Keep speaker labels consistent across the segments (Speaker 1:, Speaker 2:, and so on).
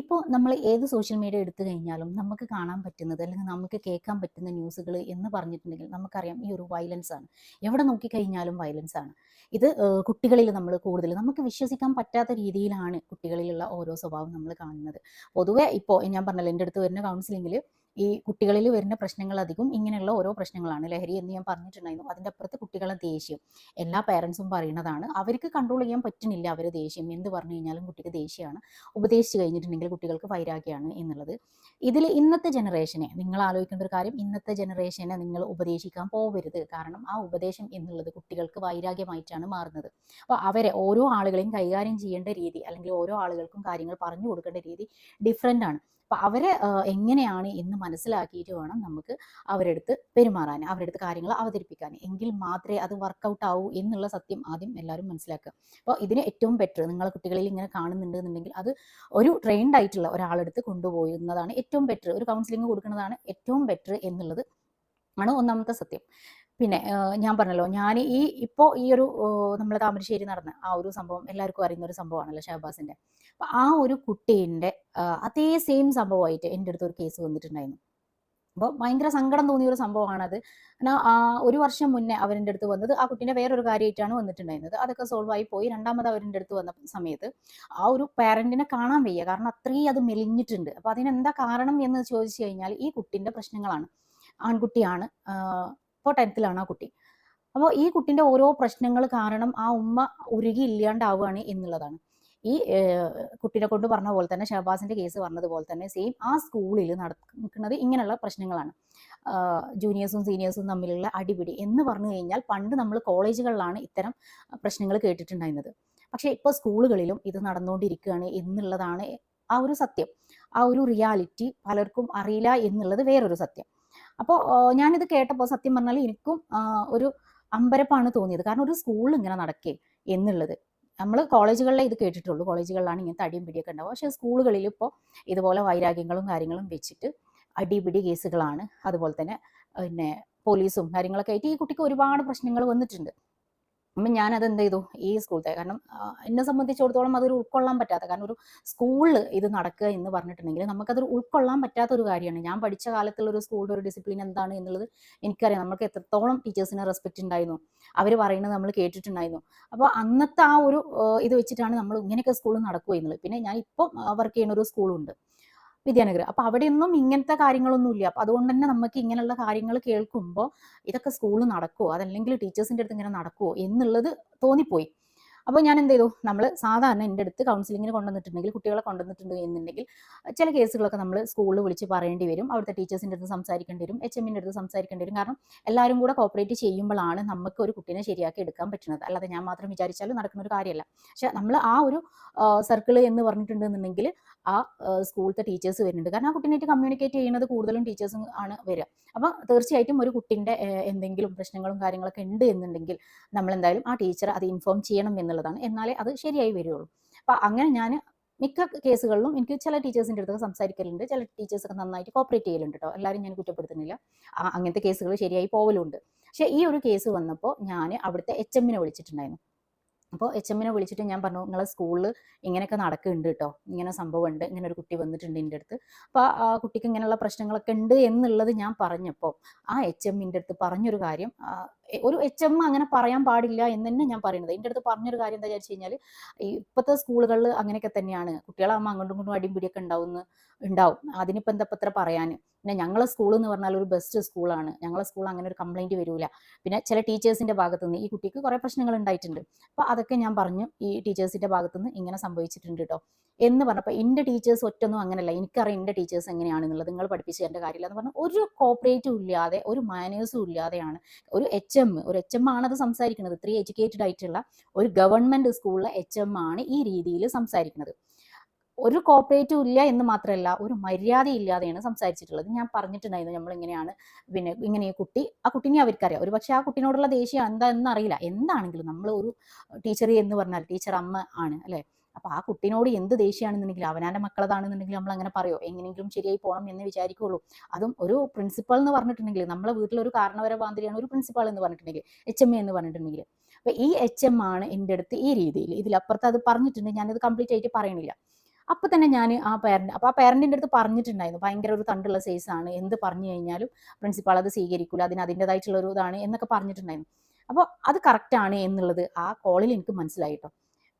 Speaker 1: ഇപ്പോൾ നമ്മൾ ഏത് സോഷ്യൽ മീഡിയ എടുത്തു കഴിഞ്ഞാലും നമുക്ക് കാണാൻ പറ്റുന്നത് അല്ലെങ്കിൽ നമുക്ക് കേൾക്കാൻ പറ്റുന്ന ന്യൂസുകൾ എന്ന് പറഞ്ഞിട്ടുണ്ടെങ്കിൽ നമുക്കറിയാം ഈ ഒരു വയലൻസ് ആണ്. എവിടെ നോക്കിക്കഴിഞ്ഞാലും വയലൻസ് ആണ്. ഇത് കുട്ടികളിൽ നമ്മൾ കൂടുതൽ നമുക്ക് വിശ്വസിക്കാൻ പറ്റാത്ത രീതിയിലാണ് കുട്ടികളിലുള്ള ഓരോ സ്വഭാവം നമ്മൾ കാണുന്നത്. പൊതുവെ ഇപ്പോൾ ഞാൻ പറഞ്ഞല്ലോ എന്റെ അടുത്ത് വരുന്ന കൗൺസിലിങ്ങിൽ ഈ കുട്ടികളിൽ വരുന്ന പ്രശ്നങ്ങൾ അധികം ഇങ്ങനെയുള്ള ഓരോ പ്രശ്നങ്ങളാണ്. ലഹരി എന്ന് ഞാൻ പറഞ്ഞിട്ടുണ്ടായിരുന്നു. അതിന്റെ അപ്പുറത്ത് കുട്ടികളെ ദേഷ്യം. എല്ലാ പേരൻസും പറയുന്നതാണ്. അവർക്ക് കൺട്രോൾ ചെയ്യാൻ പറ്റുന്നില്ല അവർ ദേഷ്യം. എന്ത് പറഞ്ഞു കഴിഞ്ഞാലും കുട്ടിക്ക് ദേഷ്യമാണ് ഉപദേശിച്ച് കഴിഞ്ഞിട്ടുണ്ടെങ്കിൽ കുട്ടികൾക്ക് വൈരാഗ്യമാണ് എന്നുള്ളത്. ഇതിൽ ഇന്നത്തെ ജനറേഷനെ നിങ്ങൾ ആലോചിക്കേണ്ട ഒരു കാര്യം ഇന്നത്തെ ജനറേഷനെ നിങ്ങൾ ഉപദേശിക്കാൻ പോവരുത്. കാരണം ആ ഉപദേശം എന്നുള്ളത് കുട്ടികൾക്ക് വൈരാഗ്യമായിട്ടാണ് മാറുന്നത്. അപ്പോൾ അവരെ ഓരോ ആളുകളെയും കൈകാര്യം ചെയ്യേണ്ട രീതി അല്ലെങ്കിൽ ഓരോ ആളുകൾക്കും കാര്യങ്ങൾ പറഞ്ഞു കൊടുക്കേണ്ട രീതി ഡിഫറെന്റ് ആണ്. അപ്പോൾ അവരെ എങ്ങനെയാണ് എന്ന് മനസ്സിലാക്കിയിട്ട് വേണം നമുക്ക് അവരെടുത്ത് പെരുമാറാൻ അവരെടുത്ത് കാര്യങ്ങൾ അവതരിപ്പിക്കാൻ. എങ്കിൽ മാത്രമേ അത് വർക്കൗട്ട് ആവൂ എന്നുള്ള സത്യം ആദ്യം എല്ലാവരും മനസ്സിലാക്കുക. അപ്പോൾ ഇതിന് ഏറ്റവും ബെറ്റർ നിങ്ങളെ കുട്ടികളിൽ ഇങ്ങനെ കാണുന്നുണ്ട് എന്നുണ്ടെങ്കിൽ അത് ഒരു ട്രെയിൻഡ് ആയിട്ടുള്ള ഒരാളെടുത്ത് കൊണ്ടുപോകുന്നതാണ് ഏറ്റവും ബെറ്റർ ഒരു കൗൺസിലിംഗ് കൊടുക്കുന്നതാണ് ഏറ്റവും ബെറ്റർ എന്നുള്ളത് ആണ് ഒന്നാമത്തെ സത്യം. പിന്നെ ഞാൻ പറഞ്ഞല്ലോ ഞാൻ ഈ ഇപ്പോൾ ഈ ഒരു നമ്മൾ താമരശ്ശേരി നടന്ന ആ ഒരു സംഭവം എല്ലാവർക്കും അറിയുന്ന ഒരു സംഭവമാണല്ലോ ഷഹബാസിന്റെ. അപ്പൊ ആ ഒരു കുട്ടീന്റെ അതേ സെയിം സംഭവമായിട്ട് എന്റെ അടുത്ത് ഒരു കേസ് വന്നിട്ടുണ്ടായിരുന്നു. അപ്പോൾ ഭയങ്കര സങ്കടം തോന്നിയ ഒരു സംഭവമാണത്. ആ ഒരു വർഷം മുന്നേ അവരിന്റെ അടുത്ത് വന്നത് ആ കുട്ടീന്റെ വേറൊരു കാര്യമായിട്ടാണ് വന്നിട്ടുണ്ടായിരുന്നത്. അതൊക്കെ സോൾവ് ആയി പോയി. രണ്ടാമത് അവരിന്റെ അടുത്ത് വന്ന സമയത്ത് ആ ഒരു പാരന്റിനെ കാണാൻ വയ്യ. കാരണം അത്രയും അത് മെലിഞ്ഞിട്ടുണ്ട്. അപ്പോൾ അതിനെന്താ കാരണം എന്ന് ചോദിച്ചു കഴിഞ്ഞാൽ ഈ കുട്ടീന്റെ പ്രശ്നങ്ങളാണ്. ആൺകുട്ടിയാണ് ഇപ്പോൾ ടെൻത്തിലാണ് ആ കുട്ടി. അപ്പോൾ ഈ കുട്ടിന്റെ ഓരോ പ്രശ്നങ്ങൾ കാരണം ആ ഉമ്മ ഉരുകി ഇല്ലാണ്ടാവുകയാണ് എന്നുള്ളതാണ്. ഈ കുട്ടിനെ കൊണ്ട് പറഞ്ഞ പോലെ തന്നെ ഷഹബാസിന്റെ കേസ് പറഞ്ഞതുപോലെ തന്നെ സെയിം ആ സ്കൂളിൽ നടക്കുന്നത് ഇങ്ങനെയുള്ള പ്രശ്നങ്ങളാണ്. ജൂനിയേഴ്സും സീനിയേഴ്സും തമ്മിലുള്ള അടിപിടി എന്ന് പറഞ്ഞു കഴിഞ്ഞാൽ പണ്ട് നമ്മൾ കോളേജുകളിലാണ് ഇത്തരം പ്രശ്നങ്ങൾ കേട്ടിട്ടുണ്ടായിരുന്നത്. പക്ഷേ ഇപ്പോൾ സ്കൂളുകളിലും ഇത് നടന്നുകൊണ്ടിരിക്കുകയാണ് എന്നുള്ളതാണ് ആ ഒരു സത്യം. ആ ഒരു റിയാലിറ്റി പലർക്കും അറിയില്ല എന്നുള്ളത് വേറൊരു സത്യം. അപ്പോൾ ഞാനിത് കേട്ടപ്പോൾ സത്യം പറഞ്ഞാൽ എനിക്കും ഒരു അമ്പരപ്പാണ് തോന്നിയത്. കാരണം ഒരു സ്കൂളിൽ ഇങ്ങനെ നടക്കേ എന്നുള്ളത്. നമ്മൾ കോളേജുകളിലെ ഇത് കേട്ടിട്ടുള്ളൂ. കോളേജുകളിലാണ് ഇങ്ങനത്തെ അടിയും പിടിയൊക്കെ ഉണ്ടാവുക. പക്ഷേ സ്കൂളുകളിൽ ഇപ്പോൾ ഇതുപോലെ വൈരാഗ്യങ്ങളും കാര്യങ്ങളും വെച്ചിട്ട് അടിപിടി കേസുകളാണ്. അതുപോലെ തന്നെ പിന്നെ പോലീസും കാര്യങ്ങളൊക്കെ ആയിട്ട് ഈ കുട്ടിക്ക് ഒരുപാട് പ്രശ്നങ്ങൾ വന്നിട്ടുണ്ട്. അപ്പം ഞാനത് എന്ത് ചെയ്തു ഈ സ്കൂളത്തെ കാരണം എന്നെ സംബന്ധിച്ചിടത്തോളം അതൊരു ഉൾക്കൊള്ളാൻ പറ്റാത്ത കാരണം ഒരു സ്കൂളിൽ ഇത് നടക്കുക എന്ന് പറഞ്ഞിട്ടുണ്ടെങ്കിൽ നമുക്കതൊരു ഉൾക്കൊള്ളാൻ പറ്റാത്ത ഒരു കാര്യമാണ്. ഞാൻ പഠിച്ച കാലത്തുള്ള ഒരു സ്കൂളിന്റെ ഒരു ഡിസിപ്ലിൻ എന്താണ് എന്നുള്ളത് എനിക്കറിയാം. നമുക്ക് എത്രത്തോളം ടീച്ചേഴ്സിനെ റെസ്പെക്റ്റ് ഉണ്ടായിരുന്നു അവർ പറയുന്നത് നമ്മൾ കേട്ടിട്ടുണ്ടായിരുന്നു. അപ്പോൾ അന്നത്തെ ആ ഒരു ഇത് വെച്ചിട്ടാണ് നമ്മൾ ഇങ്ങനെയൊക്കെ സ്കൂളിൽ നടക്കുക എന്നുള്ളത് പിന്നെ ഞാൻ ഇപ്പം വർക്ക് ചെയ്യുന്ന ഒരു സ്കൂളുണ്ട്. വിദ്യാനഗർ അപ്പോൾ അവിടെയൊന്നും ഇങ്ങനത്തെ കാര്യങ്ങളൊന്നും ഇല്ല അപ്പോൾ അതുകൊണ്ട് തന്നെ നമുക്ക് ഇങ്ങനെയുള്ള കാര്യങ്ങൾ കേൾക്കുമ്പോൾ ഇതൊക്കെ സ്കൂളിൽ നടക്കുമോ അതല്ലെങ്കിൽ ടീച്ചേഴ്സിന്റെ അടുത്ത് ഇങ്ങനെ നടക്കുമോ എന്നുള്ളത് തോന്നിപ്പോയി. അപ്പോൾ ഞാൻ എന്ത് ചെയ്തു? നമ്മൾ സാധാരണ എന്റെ അടുത്ത് കൗൺസിലിങ്ങിന് കൊണ്ടുവന്നിട്ടുണ്ടെങ്കിൽ കുട്ടികളെ കൊണ്ടുവന്നിട്ടുണ്ട് എന്നുണ്ടെങ്കിൽ ചില കേസുകളൊക്കെ നമ്മൾ സ്കൂളിൽ വിളിച്ച് പറയേണ്ടി വരും. അവിടുത്തെ ടീച്ചേഴ്സിന്റെ അടുത്ത് സംസാരിക്കേണ്ടി വരും. എച്ച് എമ്മിന്റെ അടുത്ത് സംസാരിക്കേണ്ടി വരും. കാരണം എല്ലാവരും കൂടെ കോപ്പറേറ്റ് ചെയ്യുമ്പോഴാണ് നമുക്ക് ഒരു കുട്ടീനെ ശരിയാക്കി എടുക്കാൻ പറ്റുന്നത്. അല്ലാതെ ഞാൻ മാത്രം വിചാരിച്ചാലും നടക്കുന്ന ഒരു കാര്യമല്ല. പക്ഷെ നമ്മൾ ആ ഒരു സർക്കിൾ എന്ന് പറഞ്ഞിട്ടുണ്ടെന്നുണ്ടെങ്കിൽ ആ സ്കൂളിലത്തെ ടീച്ചേഴ്സ് വരുന്നുണ്ട്. കാരണം ആ കുട്ടീനായിട്ട് കമ്മ്യൂണിക്കേറ്റ് ചെയ്യുന്നത് കൂടുതലും ടീച്ചേഴ്സും ആണ് വരിക അപ്പോൾ തീർച്ചയായിട്ടും ഒരു കുട്ടീന്റെ എന്തെങ്കിലും പ്രശ്നങ്ങളും കാര്യങ്ങളൊക്കെ ഉണ്ട് എന്നുണ്ടെങ്കിൽ നമ്മൾ എന്തായാലും ആ ടീച്ചർ അത് ഇൻഫോം ചെയ്യണം എന്നുള്ളതാണ്. എന്നാലേ അത് ശരിയായി വരികയുള്ളൂ അപ്പോൾ അങ്ങനെ ഞാൻ മിക്ക കേസുകളിലും എനിക്ക് ചില ടീച്ചേഴ്സിന്റെ അടുത്തൊക്കെ സംസാരിക്കലുണ്ട്. ചില ടീച്ചേഴ്സൊക്കെ നന്നായിട്ട് കോപ്പറേറ്റ് ചെയ്യലുണ്ട് കേട്ടോ എല്ലാവരും ഞാൻ കുറ്റപ്പെടുത്തുന്നില്ല. അങ്ങനത്തെ കേസുകൾ ശരിയായി പോവലുണ്ട്. പക്ഷേ ഈ ഒരു കേസ് വന്നപ്പോൾ ഞാൻ അവിടുത്തെ എച്ച് എമ്മിനെ വിളിച്ചിട്ടുണ്ടായിരുന്നു. അപ്പോൾ എച്ച് എമ്മിനെ വിളിച്ചിട്ട് ഞാൻ പറഞ്ഞു നിങ്ങളെ സ്കൂളിൽ ഇങ്ങനെയൊക്കെ നടക്കുന്നുണ്ട് കേട്ടോ ഇങ്ങനെ സംഭവം ഉണ്ട് ഇങ്ങനെ ഒരു കുട്ടി വന്നിട്ടുണ്ട് എന്റെ അടുത്ത്. അപ്പോൾ ആ കുട്ടിക്ക് ഇങ്ങനെയുള്ള പ്രശ്നങ്ങളൊക്കെ ഉണ്ട് എന്നുള്ളത് ഞാൻ പറഞ്ഞപ്പോൾ ആ എച്ച് എമ്മിന്റെ അടുത്ത് പറഞ്ഞൊരു കാര്യം ഒരു എച്ച് എം അങ്ങനെ പറയാൻ പാടില്ല എന്ന് തന്നെ ഞാൻ പറയുന്നത് എന്റെ അടുത്ത് പറഞ്ഞൊരു കാര്യം എന്താ വെച്ച് കഴിഞ്ഞാൽ ഇപ്പോഴത്തെ സ്കൂളുകളിൽ അങ്ങനെയൊക്കെ തന്നെയാണ്. കുട്ടികളാകുമ്പോൾ അങ്ങോട്ടും ഇങ്ങോട്ടും അടിയും പിടിയൊക്കെ ഉണ്ടാവുന്ന ഉണ്ടാവും. അതിനിപ്പോൾ എന്താ ഇപ്പത്ര പറയാൻ പിന്നെ ഞങ്ങളെ സ്കൂൾ എന്ന് പറഞ്ഞാൽ ഒരു ബെസ്റ്റ് സ്കൂളാണ്. ഞങ്ങളെ സ്കൂൾ അങ്ങനെ ഒരു കംപ്ലൈന്റ് വരില്ല പിന്നെ ചില ടീച്ചേഴ്സിന്റെ ഭാഗത്തുനിന്ന് ഈ കുട്ടിക്ക് കുറേ പ്രശ്നങ്ങൾ ഉണ്ടായിട്ടുണ്ട്. അപ്പോൾ അതൊക്കെ ഞാൻ പറഞ്ഞു ഈ ടീച്ചേഴ്സിന്റെ ഭാഗത്തുനിന്ന് ഇങ്ങനെ സംഭവിച്ചിട്ടുണ്ട് കേട്ടോ എന്ന് പറഞ്ഞപ്പോൾ എന്റെ ടീച്ചേഴ്സ് ഒറ്റൊന്നും അങ്ങനെയല്ല എനിക്കറിയാം എന്റെ ടീച്ചേഴ്സ് എങ്ങനെയാണെന്നുള്ളത്. നിങ്ങൾ പഠിപ്പിച്ച് തരേണ്ട കാര്യമില്ല എന്ന് പറഞ്ഞാൽ ഒരു കോപ്പറേറ്റും ഇല്ലാതെ ഒരു മാനേഴ്സും ഇല്ലാതെയാണ്. ഒരു എച്ച് എം ഒരു എച്ച് എം ആണത് സംസാരിക്കുന്നത്. ഇത്രയും എഡ്യൂക്കേറ്റഡ് ആയിട്ടുള്ള ഒരു ഗവൺമെന്റ് സ്കൂളിലെ എച്ച് എം ആണ് ഈ രീതിയിൽ സംസാരിക്കുന്നത്. ഒരു കോപ്പറേറ്റും ഇല്ല എന്ന് മാത്രമല്ല ഒരു മര്യാദ ഇല്ലാതെയാണ് സംസാരിച്ചിട്ടുള്ളത്. ഞാൻ പറഞ്ഞിട്ടുണ്ടായിരുന്നു നമ്മൾ ഇങ്ങനെയാണ് പിന്നെ ഇങ്ങനെ കുട്ടി ആ കുട്ടീനെ അവർക്കറിയാം. ഒരു പക്ഷേ ആ കുട്ടീനോടുള്ള ദേഷ്യം എന്താ എന്നറിയില്ല. എന്താണെങ്കിലും നമ്മൾ ഒരു ടീച്ചർ എന്ന് പറഞ്ഞാൽ ടീച്ചർ അമ്മ ആണ് അല്ലേ? അപ്പൊ ആ കുട്ടീനോട് എന്ത് ദേഷ്യമാണെന്നുണ്ടെങ്കിൽ അവനാന്റെ മക്കളതാണെന്നുണ്ടെങ്കിൽ നമ്മൾ അങ്ങനെ പറയോ എങ്ങനെയെങ്കിലും ശരിയായി പോകണം എന്ന് വിചാരിക്കുള്ളൂ. അതും ഒരു പ്രിൻസിപ്പൽ എന്ന് പറഞ്ഞിട്ടുണ്ടെങ്കിൽ നമ്മളെ വീട്ടിലൊരു കാരണവരെ ബാന്തിരിയാണ് ഒരു പ്രിൻസിപ്പൾ എന്ന് പറഞ്ഞിട്ടുണ്ടെങ്കിൽ എച്ച് എം എ എന്ന് പറഞ്ഞിട്ടുണ്ടെങ്കിൽ. അപ്പൊ ഈ എച്ച് എം ആണ് എന്റെ അടുത്ത് ഈ രീതിയിൽ ഇതിലപ്പുറത്ത് അത് പറഞ്ഞിട്ടുണ്ട് ഞാനത് കംപ്ലീറ്റ് ആയിട്ട് പറയണില്ല. അപ്പോൾ തന്നെ ഞാൻ ആ പേരന്റ് അപ്പോൾ ആ പേരന്റിന്റെ അടുത്ത് പറഞ്ഞിട്ടുണ്ടായിരുന്നു ഭയങ്കര ഒരു തണ്ടുള്ള സൈസാണ് എന്ത് പറഞ്ഞു കഴിഞ്ഞാലും പ്രിൻസിപ്പാൾ അത് സ്വീകരിക്കില്ല അതിന് അതിന്റെതായിട്ടുള്ള ഒരു ഇതാണ് എന്നൊക്കെ പറഞ്ഞിട്ടുണ്ടായിരുന്നു. അപ്പോൾ അത് കറക്റ്റാണ് എന്നുള്ളത് ആ കോളിൽ എനിക്ക് മനസ്സിലായി കേട്ടോ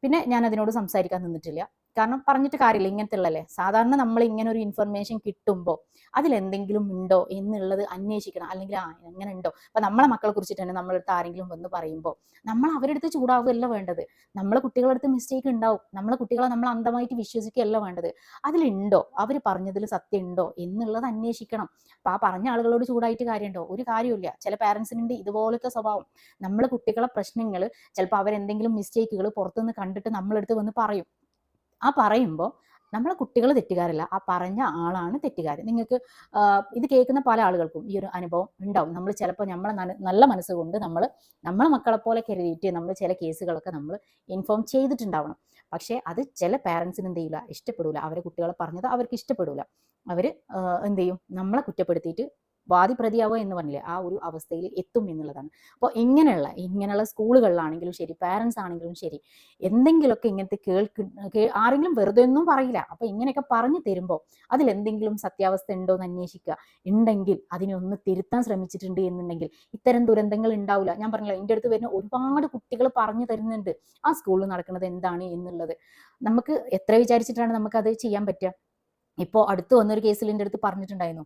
Speaker 1: പിന്നെ ഞാൻ അതിനോട് സംസാരിക്കാൻ നിന്നിട്ടില്ല. കാരണം പറഞ്ഞിട്ട് കാര്യമില്ല ഇങ്ങനത്തെ സാധാരണ നമ്മൾ ഇങ്ങനെ ഒരു ഇൻഫർമേഷൻ കിട്ടുമ്പോൾ അതിലെന്തെങ്കിലും ഉണ്ടോ എന്നുള്ളത് അന്വേഷിക്കണം. അല്ലെങ്കിൽ ആ എങ്ങനെ ഉണ്ടോ? അപ്പൊ നമ്മളെ മക്കളെ കുറിച്ചിട്ട് തന്നെ നമ്മളടുത്ത് ആരെങ്കിലും വന്ന് പറയുമ്പോൾ നമ്മൾ അവരെടുത്ത് ചൂടാവുകയല്ല വേണ്ടത്. നമ്മളെ കുട്ടികളുടെ അടുത്ത് മിസ്റ്റേക്ക് ഉണ്ടാവും. നമ്മളെ കുട്ടികളെ നമ്മൾ അന്ധമായിട്ട് വിശ്വസിക്കുകയല്ല വേണ്ടത്. അതിലുണ്ടോ? അവർ പറഞ്ഞതിൽ സത്യം ഉണ്ടോ എന്നുള്ളത് അന്വേഷിക്കണം. അപ്പൊ ആ പറഞ്ഞ ആളുകളോട് ചൂടായിട്ട് കാര്യമുണ്ടോ? ഒരു കാര്യമില്ല ചില പാരൻസിനുണ്ട് ഇതുപോലത്തെ സ്വഭാവം. നമ്മളെ കുട്ടികളെ പ്രശ്നങ്ങൾ ചിലപ്പോൾ അവരെന്തെങ്കിലും മിസ്റ്റേക്കുകൾ പുറത്തുനിന്ന് കണ്ടിട്ട് നമ്മളെടുത്ത് വന്ന് പറയും. ആ പറയുമ്പോൾ നമ്മളെ കുട്ടികൾ തെറ്റുകാരല്ല. ആ പറഞ്ഞ ആളാണ് തെറ്റുകാരൻ. നിങ്ങൾക്ക് ഇത് കേൾക്കുന്ന പല ആളുകൾക്കും ഈ ഒരു അനുഭവം ഉണ്ടാവും. നമ്മൾ ചിലപ്പോൾ നമ്മളെ നല്ല മനസ്സുകൊണ്ട് നമ്മൾ നമ്മളെ മക്കളെ പോലെ കരുതിയിട്ട് നമ്മൾ ചില കേസുകളൊക്കെ നമ്മൾ ഇൻഫോം ചെയ്തിട്ടുണ്ടാവണം. പക്ഷേ അത് ചില പാരൻസിന് എന്ത് ചെയ്യില്ല ഇഷ്ടപ്പെടില്ല അവരെ കുട്ടികളെ പറഞ്ഞത് അവർക്ക് ഇഷ്ടപ്പെടില്ല അവർ എന്ത് ചെയ്യും? നമ്മളെ കുറ്റപ്പെടുത്തിയിട്ട് വാദി പ്രതിയാവുക എന്ന് പറഞ്ഞില്ലേ ആ ഒരു അവസ്ഥയിൽ എത്തും എന്നുള്ളതാണ്. അപ്പോൾ ഇങ്ങനെയുള്ള ഇങ്ങനെയുള്ള സ്കൂളുകളിലാണെങ്കിലും ശരി പാരൻസ് ആണെങ്കിലും ശരി എന്തെങ്കിലുമൊക്കെ ഇങ്ങനത്തെ കേൾക്ക് ആരെങ്കിലും വെറുതെ ഒന്നും പറയില്ല. അപ്പൊ ഇങ്ങനെയൊക്കെ പറഞ്ഞു തരുമ്പോൾ അതിലെന്തെങ്കിലും സത്യാവസ്ഥ ഉണ്ടോ എന്ന് അന്വേഷിക്കുക. ഉണ്ടെങ്കിൽ അതിനെ ഒന്ന് തിരുത്താൻ ശ്രമിച്ചിട്ടുണ്ട് എന്നുണ്ടെങ്കിൽ ഇത്തരം ദുരന്തങ്ങൾ ഉണ്ടാവില്ല. ഞാൻ പറഞ്ഞില്ല എന്റെ അടുത്ത് വരുന്ന ഒരുപാട് കുട്ടികൾ പറഞ്ഞു തരുന്നുണ്ട് ആ സ്കൂളിൽ നടക്കുന്നത് എന്താണ് എന്നുള്ളത്. നമുക്ക് എത്ര വിചാരിച്ചിട്ടാണ് നമുക്കത് ചെയ്യാൻ പറ്റുക? ഇപ്പോൾ അടുത്ത് വന്നൊരു കേസിൽ എന്റെ അടുത്ത് പറഞ്ഞിട്ടുണ്ടായിരുന്നു.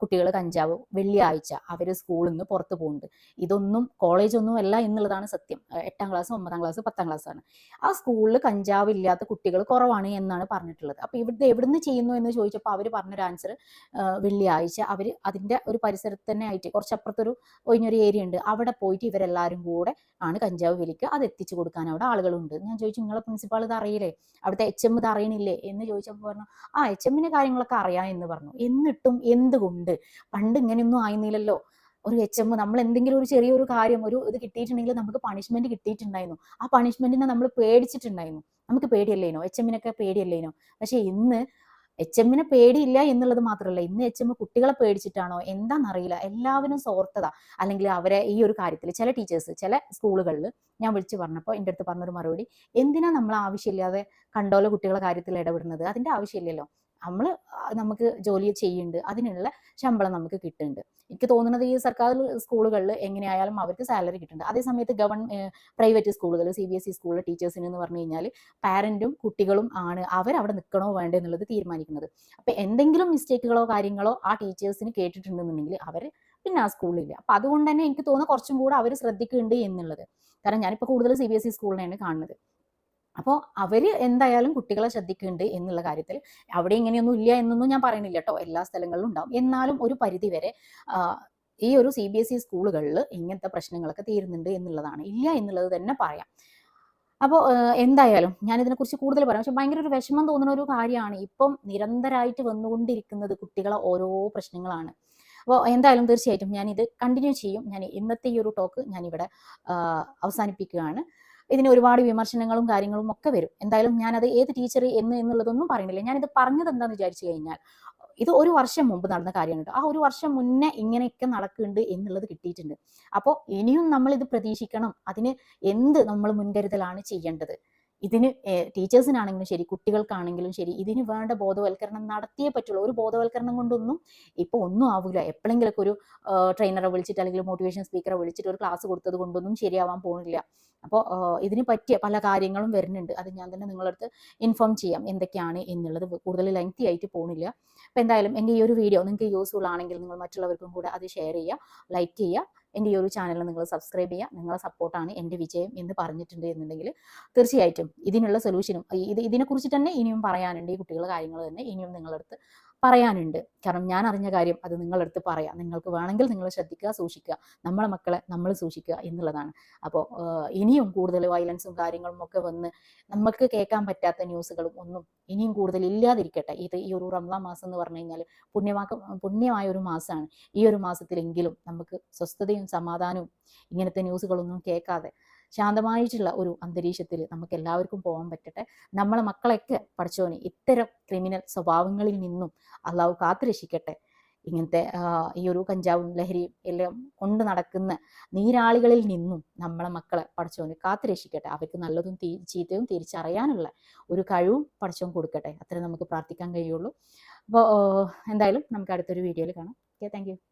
Speaker 1: കുട്ടികൾ കഞ്ചാവ് വെള്ളിയാഴ്ച അവർ സ്കൂളിൽ നിന്ന് പുറത്തു പോകുന്നുണ്ട് ഇതൊന്നും കോളേജൊന്നും അല്ല എന്നുള്ളതാണ് സത്യം. എട്ടാം ക്ലാസ് ഒമ്പതാം ക്ലാസ് പത്താം ക്ലാസ് ആണ്. ആ സ്കൂളിൽ കഞ്ചാവ് ഇല്ലാത്ത കുട്ടികൾ കുറവാണ് എന്നാണ് പറഞ്ഞിട്ടുള്ളത്. അപ്പോൾ ഇവിടുത്തെ എവിടുന്ന് ചെയ്യുന്നു എന്ന് ചോദിച്ചപ്പോൾ അവർ പറഞ്ഞൊരു ആൻസർ വെള്ളിയാഴ്ച അവർ അതിന്റെ ഒരു പരിസരത്ത് തന്നെ ആയിട്ട് കുറച്ചപ്പുറത്തൊരു ഒഴിഞ്ഞൊരു ഏരിയ ഉണ്ട് അവിടെ പോയിട്ട് ഇവരെല്ലാവരും കൂടെ ആണ് കഞ്ചാവ് വലിക്കുക അത് എത്തിച്ചു കൊടുക്കാൻ അവിടെ ആളുകളുണ്ട്. ഞാൻ ചോദിച്ചു നിങ്ങളെ പ്രിൻസിപ്പാൾ ഇത് അറിയില്ലേ? അവിടുത്തെ എച്ച് എം ഇത് അറിയണില്ലേ? എന്ന് ചോദിച്ചപ്പോൾ പറഞ്ഞു ആ എച്ച് എമ്മിന്റെ കാര്യങ്ങളൊക്കെ അറിയാം എന്ന് പറഞ്ഞു. എന്നിട്ടും എന്തുകൊണ്ട്? പണ്ട് ഇങ്ങനെയൊന്നും ആയിരുന്നില്ലല്ലോ. ഒരു എച്ച് എം നമ്മൾ എന്തെങ്കിലും ഒരു ചെറിയൊരു കാര്യം ഒരു ഇത് കിട്ടിയിട്ടുണ്ടെങ്കിൽ നമുക്ക് പണിഷ്മെന്റ് കിട്ടിയിട്ടുണ്ടായിരുന്നു. ആ പണിഷ്മെന്റിനെ നമ്മൾ പേടിച്ചിട്ടുണ്ടായിരുന്നു. നമുക്ക് പേടിയല്ലേനോ? എച്ച് എമ്മിനൊക്കെ പേടിയല്ലേനോ? പക്ഷെ ഇന്ന് എച്ച് എമ്മിനെ പേടിയില്ല എന്നുള്ളത് മാത്രമല്ല ഇന്ന് എച്ച് എം കുട്ടികളെ പേടിച്ചിട്ടാണോ? എന്താണെന്നറിയില്ല. എല്ലാവരും സോർത്തതാ അല്ലെങ്കിൽ അവരെ ഈ ഒരു കാര്യത്തിൽ ചില ടീച്ചേഴ്സ് ചില സ്കൂളുകളിൽ ഞാൻ വിളിച്ചു പറഞ്ഞപ്പോൾ എന്റെ അടുത്ത് പറഞ്ഞൊരു മറുപടി എന്തിനാ നമ്മൾ ആവശ്യമില്ലാതെ കണ്ടോല കുട്ടികളെ കാര്യത്തിൽ ഇടപെടുന്നത്? അതിന്റെ ആവശ്യമില്ലല്ലോ. നമ്മൾ നമുക്ക് ജോലി ചെയ്യുന്നുണ്ട്. അതിനുള്ള ശമ്പളം നമുക്ക് കിട്ടുന്നുണ്ട്. എനിക്ക് തോന്നുന്നത് ഈ സർക്കാർ സ്കൂളുകളിൽ എങ്ങനെയായാലും അവർക്ക് സാലറി കിട്ടുന്നുണ്ട്. അതേസമയത്ത് ഗവൺമെന്റ് പ്രൈവറ്റ് സ്കൂളുകൾ സി ബി എസ് ഇ സ്കൂളിലെ ടീച്ചേഴ്സിന് എന്ന് പറഞ്ഞു കഴിഞ്ഞാൽ പാരന്റും കുട്ടികളും ആണ് അവർ അവിടെ നിൽക്കണോ വേണ്ടോ എന്നുള്ളത് തീരുമാനിക്കുന്നത്. അപ്പൊ എന്തെങ്കിലും മിസ്റ്റേക്കുകളോ കാര്യങ്ങളോ ആ ടീച്ചേഴ്സിന് കേട്ടിട്ടുണ്ടെന്നുണ്ടെങ്കിൽ അവർ പിന്നെ ആ സ്കൂളിലില്ല അപ്പൊ അതുകൊണ്ട് തന്നെ എനിക്ക് തോന്നുന്നു കുറച്ചും കൂടെ അവർ ശ്രദ്ധിക്കുന്നുണ്ട് എന്നുള്ളത്. കാരണം ഞാനിപ്പോൾ കൂടുതൽ സി ബി എസ് ഇ സ്കൂളിനെയാണ് കാണുന്നത്. അപ്പോൾ അവർ എന്തായാലും കുട്ടികളെ ശ്രദ്ധിക്കുന്നുണ്ട് എന്നുള്ള കാര്യത്തിൽ അവിടെ ഇങ്ങനെയൊന്നും ഇല്ല എന്നൊന്നും ഞാൻ പറയുന്നില്ല കേട്ടോ എല്ലാ സ്ഥലങ്ങളിലും ഉണ്ടാവും. എന്നാലും ഒരു പരിധി വരെ ഈ ഒരു സി ബി എസ് ഇ സ്കൂളുകളിൽ ഇങ്ങനത്തെ പ്രശ്നങ്ങളൊക്കെ തീരുന്നുണ്ട് എന്നുള്ളതാണ്. ഇല്ല എന്നുള്ളത് തന്നെ പറയാം. അപ്പോൾ എന്തായാലും ഞാൻ ഇതിനെക്കുറിച്ച് കൂടുതൽ പറയാം. പക്ഷെ ഭയങ്കര ഒരു വിഷമം തോന്നുന്ന ഒരു കാര്യമാണ്. ഇപ്പം നിരന്തരമായിട്ട് വന്നുകൊണ്ടിരിക്കുന്നത് കുട്ടികളെ ഓരോ പ്രശ്നങ്ങളാണ്. അപ്പോൾ എന്തായാലും തീർച്ചയായിട്ടും ഞാനിത് കണ്ടിന്യൂ ചെയ്യും. ഞാൻ ഇന്നത്തെ ഈ ഒരു ടോക്ക് ഞാനിവിടെ അവസാനിപ്പിക്കുകയാണ്. ഇതിന് ഒരുപാട് വിമർശനങ്ങളും കാര്യങ്ങളും ഒക്കെ വരും. എന്തായാലും ഞാനത് ഏത് ടീച്ചർ എന്ന് എന്നുള്ളതൊന്നും പറയുന്നില്ല. ഞാനിത് പറഞ്ഞത് എന്താണെന്ന് വിചാരിച്ചു കഴിഞ്ഞാൽ ഇത് ഒരു വർഷം മുമ്പ് നടന്ന കാര്യമാണ് കേട്ടോ. ആ ഒരു വർഷം മുന്നേ ഇങ്ങനെയൊക്കെ നടക്കുന്നുണ്ട് എന്നുള്ളത് കിട്ടിയിട്ടുണ്ട്. അപ്പോൾ ഇനിയും നമ്മൾ ഇത് പ്രതീക്ഷിക്കണം. അതിന് എന്ത് നമ്മൾ മുൻകരുതലാണ് ചെയ്യേണ്ടത്? ഇതിന് ടീച്ചേഴ്സിനാണെങ്കിലും ശരി കുട്ടികൾക്കാണെങ്കിലും ശരി ഇതിന് വേണ്ട ബോധവൽക്കരണം നടത്തിയേ പറ്റുള്ളൂ. ഒരു ബോധവൽക്കരണം കൊണ്ടൊന്നും ഇപ്പോൾ ഒന്നും ആവില്ല എപ്പോഴെങ്കിലൊക്കെ ഒരു ട്രെയിനറെ വിളിച്ചിട്ട് അല്ലെങ്കിൽ മോട്ടിവേഷൻ സ്പീക്കറെ വിളിച്ചിട്ട് ഒരു ക്ലാസ് കൊടുത്തത് കൊണ്ടൊന്നും ശരിയാവാൻ പോകുന്നില്ല അപ്പോൾ ഇതിന് പറ്റിയ പല കാര്യങ്ങളും വരുന്നുണ്ട്. അത് ഞാൻ തന്നെ നിങ്ങളടുത്ത് ഇൻഫോം ചെയ്യാം എന്തൊക്കെയാണ് എന്നുള്ളത് കൂടുതൽ ലെങ്തി ആയിട്ട് പോകുന്നില്ല അപ്പോൾ എന്തായാലും എന്റെ ഈ ഒരു വീഡിയോ നിങ്ങൾക്ക് യൂസ്ഫുൾ ആണെങ്കിൽ നിങ്ങൾ മറ്റുള്ളവർക്കും കൂടെ അത് ഷെയർ ചെയ്യുക ലൈക്ക് ചെയ്യുക. എന്റെ ഈ ഒരു ചാനൽ നിങ്ങൾ സബ്സ്ക്രൈബ് ചെയ്യുക. നിങ്ങളുടെ സപ്പോർട്ടാണ് എന്റെ വിജയം എന്ന് പറഞ്ഞിട്ടുണ്ട് എന്നുണ്ടെങ്കിൽ തീർച്ചയായിട്ടും ഇതിനുള്ള സൊല്യൂഷനും ഇത് ഇതിനെക്കുറിച്ച് തന്നെ ഇനിയും പറയാനുണ്ട് ഈ കുട്ടികളുടെ കാര്യങ്ങൾ തന്നെ. ഇനിയും നിങ്ങളടുത്ത് പറയാനുണ്ട്. കാരണം ഞാൻ അറിഞ്ഞ കാര്യം അത് നിങ്ങളെടുത്ത് പറയാം. നിങ്ങൾക്ക് വേണമെങ്കിൽ നിങ്ങൾ ശ്രദ്ധിക്കുക സൂക്ഷിക്കുക. നമ്മളെ മക്കളെ നമ്മൾ സൂക്ഷിക്കുക എന്നുള്ളതാണ്. അപ്പോൾ ഇനിയും കൂടുതൽ വയലൻസും കാര്യങ്ങളും ഒക്കെ വന്ന് നമുക്ക് കേൾക്കാൻ പറ്റാത്ത ന്യൂസുകളും ഒന്നും ഇനിയും കൂടുതൽ ഇല്ലാതിരിക്കട്ടെ. ഇത് ഈ ഒരു റംസാൻ മാസം എന്ന് പറഞ്ഞു കഴിഞ്ഞാൽ പുണ്യമാക്ക പുണ്യമായ ഒരു മാസമാണ് ഈ ഒരു മാസത്തിലെങ്കിലും നമുക്ക് സ്വസ്ഥതയും സമാധാനവും ഇങ്ങനത്തെ ന്യൂസുകളൊന്നും കേൾക്കാതെ ശാന്തമായിട്ടുള്ള ഒരു അന്തരീക്ഷത്തിൽ നമുക്ക് എല്ലാവർക്കും പോകാൻ പറ്റട്ടെ. നമ്മളെ മക്കളെയൊക്കെ പഠിച്ചോനെ ഇത്തരം ക്രിമിനൽ സ്വഭാവങ്ങളിൽ നിന്നും അള്ളാഹു കാത്തുരക്ഷിക്കട്ടെ. ഇങ്ങനത്തെ ഈ ഒരു കഞ്ചാവും ലഹരിയും എല്ലാം കൊണ്ട് നടക്കുന്ന നീരാളികളിൽ നിന്നും നമ്മളെ മക്കളെ പഠിച്ചവന് കാത്തു രക്ഷിക്കട്ടെ അവർക്ക് നല്ലതും ചീത്തയും തിരിച്ചറിയാനുള്ള ഒരു കഴിവും പഠിച്ചവൻ കൊടുക്കട്ടെ. അത്രേ നമുക്ക് പ്രാർത്ഥിക്കാൻ കഴിയുള്ളൂ. അപ്പോൾ എന്തായാലും നമുക്ക് അടുത്തൊരു വീഡിയോയിൽ കാണാം. Okay thank